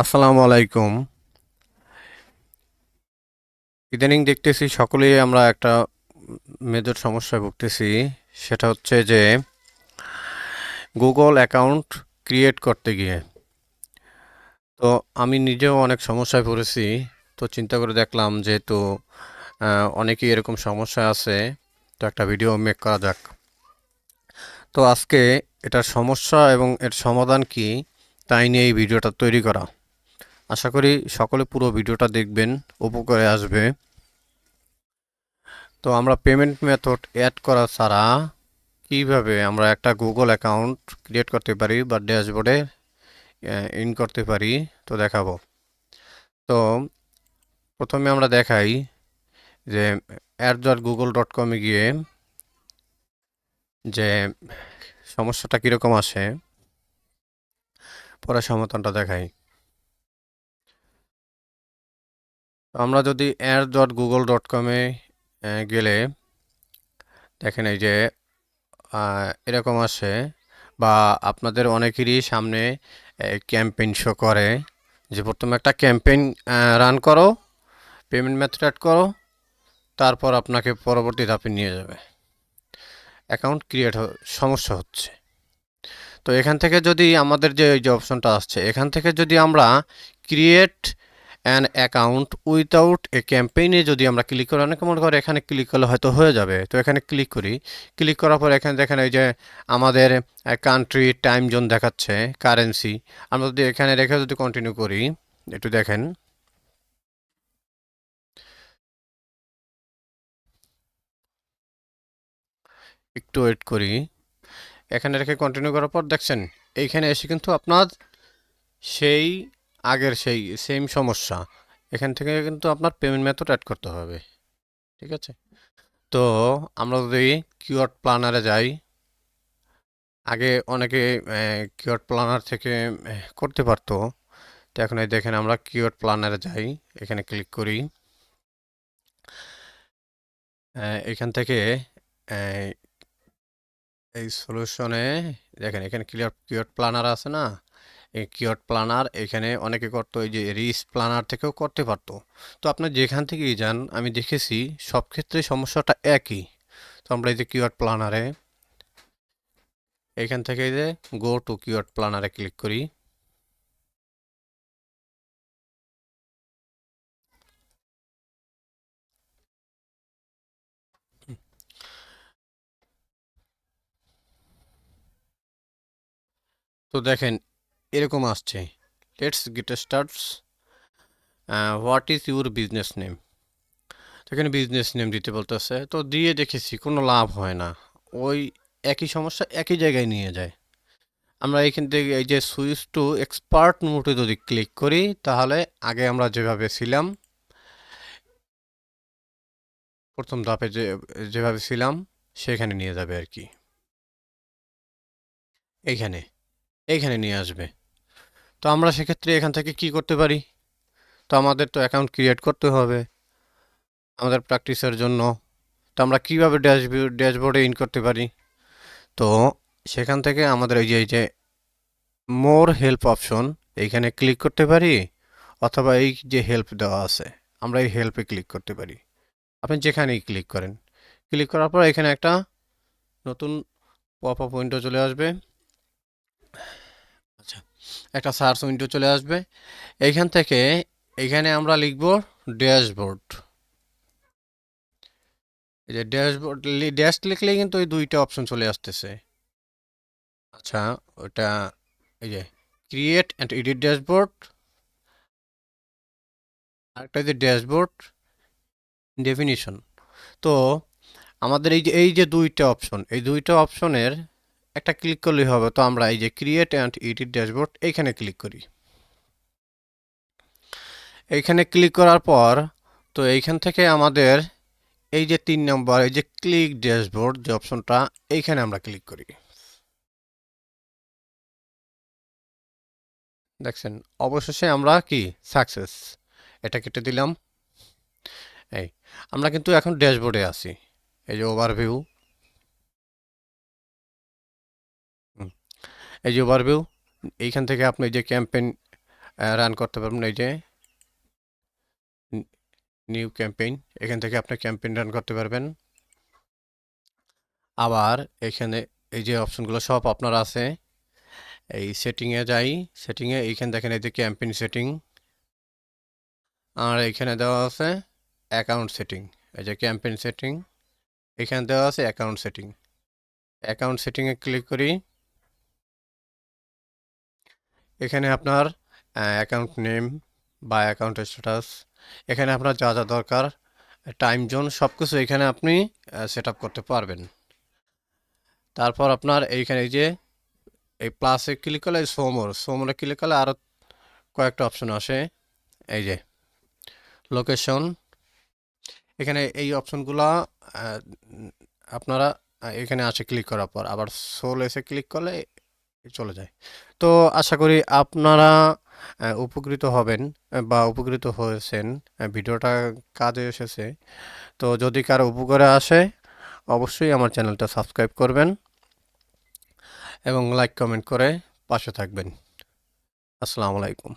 আসসালামু আলাইকুম। ইদানিং দেখতেছি সকলেই আমরা একটা মেজর সমস্যায় ভুগতেছি। সেটা হচ্ছে যে গুগল অ্যাকাউন্ট ক্রিয়েট করতে গিয়ে। তো আমি নিজেও অনেক সমস্যায় পড়েছি তো চিন্তা করে দেখলাম যেহেতু অনেকেই এরকম সমস্যা আছে, তো একটা ভিডিও মেক করা যাক। তো আজকে এটার সমস্যা এবং এর সমাধান কি, তাই নিয়ে এই ভিডিওটা তৈরি করা। আশা করি সকলে পুরো ভিডিওটা দেখবেন, উপকারে আসবে। তো আমরা পেমেন্ট মেথড অ্যাড করা ছাড়া কীভাবে আমরা একটা গুগল অ্যাকাউন্ট ক্রিয়েট করতে পারি বা ড্যাশবোর্ডে ইন করতে পারি, তো দেখাবো। তো প্রথমে আমরা দেখাই যে অ্যাড ডট গুগল ডট কমে গিয়ে যে সমস্যাটা কীরকম আসে, পরে সমাধানটা দেখাই। আমরা যদি অ্যাড ডট গুগল ডট কমে গেলে দেখেন এই যে এরকম আসে বা আপনাদের অনেকেরই সামনে ক্যাম্পেইন শো করে যে প্রথমে একটা ক্যাম্পেইন রান করো পেমেন্ট মেথড অ্যাড করো, তারপর আপনাকে পরবর্তী ধাপে নিয়ে যাবে। অ্যাকাউন্ট ক্রিয়েট সমস্যা হচ্ছে। তো এখান থেকে যদি আমাদের যে যে অপশনটা আসছে, এখান থেকে যদি আমরা create an account without a ক্যাম্পেইনে যদি আমরা ক্লিক করি, অনেকে মনে করে এখানে ক্লিক করলে হয়তো হয়ে যাবে। তো এখানে ক্লিক করি। ক্লিক করার পর এখানে দেখেন এই যে আমাদের কান্ট্রি টাইম জোন দেখাচ্ছে কারেন্সি আমরা যদি এখানে রেখে যদি কন্টিনিউ করি, একটু দেখেন। একটু ওয়েট করি। এখানে রেখে কন্টিনিউ করার পর দেখছেন এইখানে এসে কিন্তু আপনার সেই আগের সেই সেম সমস্যা। এখান থেকে কিন্তু আপনার পেমেন্ট মেথড অ্যাড করতে হবে। ঠিক আছে? তো আমরা যদি কিওয়ার্ড প্ল্যানারে যাই, আগে অনেকে কিওয়ার্ড প্ল্যানার থেকে করতে পারতো। তো এখন এই দেখেন আমরা কিওয়ার্ড প্ল্যানারে যাই, এখানে ক্লিক করি। এখান থেকে এই সলিউশনে দেখেন এখানে ক্লিয়ার কিওয়ার্ড প্ল্যানার আছে না? এই কিওয়ার্ড প্ল্যানার এখানে অনেকে করতো এই যে রিস প্ল্যানার থেকেও করতে পারতো। তো আপনার যেখান থেকেই যান, আমি দেখেছি সব ক্ষেত্রে সমস্যাটা একই। তো আমরা এই যে কিওয়ার্ড প্ল্যানারে এখান থেকে যে গো টু কিওয়ার্ড প্ল্যানারে ক্লিক করি। তো দেখেন এরকম আসছে। Let's get starts what is your business name এখানে বিজনেস নেম দিতে বলতেছে। তো দিয়ে দেখেছি, কোনো লাভ হয় না। ওই একই সমস্যা একই জায়গায় নিয়ে যায়। আমরা এইখান থেকে এই যে সুইচ টু এক্সপার্ট মোডে যদি ক্লিক করি, তাহলে আগে আমরা যেভাবে ছিলাম, প্রথম ধাপে যে, যেভাবে ছিলাম, সেখানে নিয়ে যাবে আর কি। এইখানে এইখানে নিয়ে আসবে। তো আমরা সেক্ষেত্রে এখান থেকে কি করতে পারি? তো আমাদের তো অ্যাকাউন্ট ক্রিয়েট করতে হবে, আমাদের প্র্যাকটিসের জন্য। তো আমরা কীভাবে ড্যাশবোর্ড ড্যাশবোর্ডে ইন করতে পারি? তো সেখান থেকে আমাদের এই যে এই যে মোর হেল্প অপশন এইখানে ক্লিক করতে পারি, অথবা এই যে হেল্প দেওয়া আছে, আমরা এই হেল্পে ক্লিক করতে পারি। আপনি যেখানেই ক্লিক করেন ক্লিক করার পর এখানে একটা নতুন পপ আপ উইন্ডো চলে আসবে। একটা সার্চ উইন্ডো চলে আসবে। এইখান থেকে এখানে আমরা লিখব ড্যাশবোর্ড। এই যে ড্যাশবোর্ড ড্যাশ লিখলেই কিন্তু ওই দুইটা অপশন চলে আসতেছে। আচ্ছা ওটা এই যে ক্রিয়েট অ্যান্ড এডিট ড্যাশবোর্ড। আরেকটা যে ড্যাশবোর্ড, ডেফিনিশন। তো আমাদের এই যে এই যে দুইটা অপশন, এই দুইটা অপশনের একটা ক্লিক করলেই হবে। তো আমরা এই যে ক্রিয়েট অ্যান্ড এডিট ড্যাশবোর্ড এইখানে ক্লিক করি। এইখানে ক্লিক করার পর, তো এইখান থেকে আমাদের এই যে তিন নম্বর, এই যে ক্লিক ড্যাশবোর্ড যে অপশনটা এইখানে আমরা ক্লিক করি। দেখছেন, অবশেষে আমরা কি? সাকসেস এটা কেটে দিলাম। এই, আমরা কিন্তু এখন ড্যাশবোর্ডে আছি। এই যে ওভারভিউ এই যে ওভারভিউ এইখান থেকে আপনি যে ক্যাম্পেইন রান করতে পারবেন, এই যে নিউ ক্যাম্পেইন এখান থেকে আপনি ক্যাম্পেইন রান করতে পারবেন। আবার এখানে এই যে অপশনগুলো সব আপনার আছে। এই সেটিংয়ে যাই সেটিংয়ে এইখানে দেখেন এই যে ক্যাম্পেইন সেটিং আর এখানে দেওয়া আছে অ্যাকাউন্ট সেটিং এই যে ক্যাম্পেইন সেটিং এখানে দেওয়া আছে অ্যাকাউন্ট সেটিং অ্যাকাউন্ট সেটিংয়ে ক্লিক করি। এখানে আপনার অ্যাকাউন্ট নেম বা অ্যাকাউন্ট স্ট্যাটাস এখানে আপনার যা যা দরকার টাইম জোন সব কিছু এখানে আপনি সেট করতে পারবেন। তারপর আপনার এইখানে এই যে, এই প্লাসে ক্লিক করলে সোমোর সোমোরে ক্লিক করলে আরও কয়েকটা অপশন আসে। এই যে লোকেশন এখানে এই অপশনগুলো আপনারা এখানে আসে ক্লিক করার পর। আবার সোল এসে ক্লিক করলে চলে যায়। তো আশা করি আপনারা উপকৃত হবেন, বা উপকৃত হয়েছেন ভিডিওটা কাজে এসেছে। তো যদি কারও উপকারে আসে, অবশ্যই আমার চ্যানেলটা সাবস্ক্রাইব করবেন এবং লাইক, কমেন্ট করে পাশে থাকবেন। আসসালামু আলাইকুম।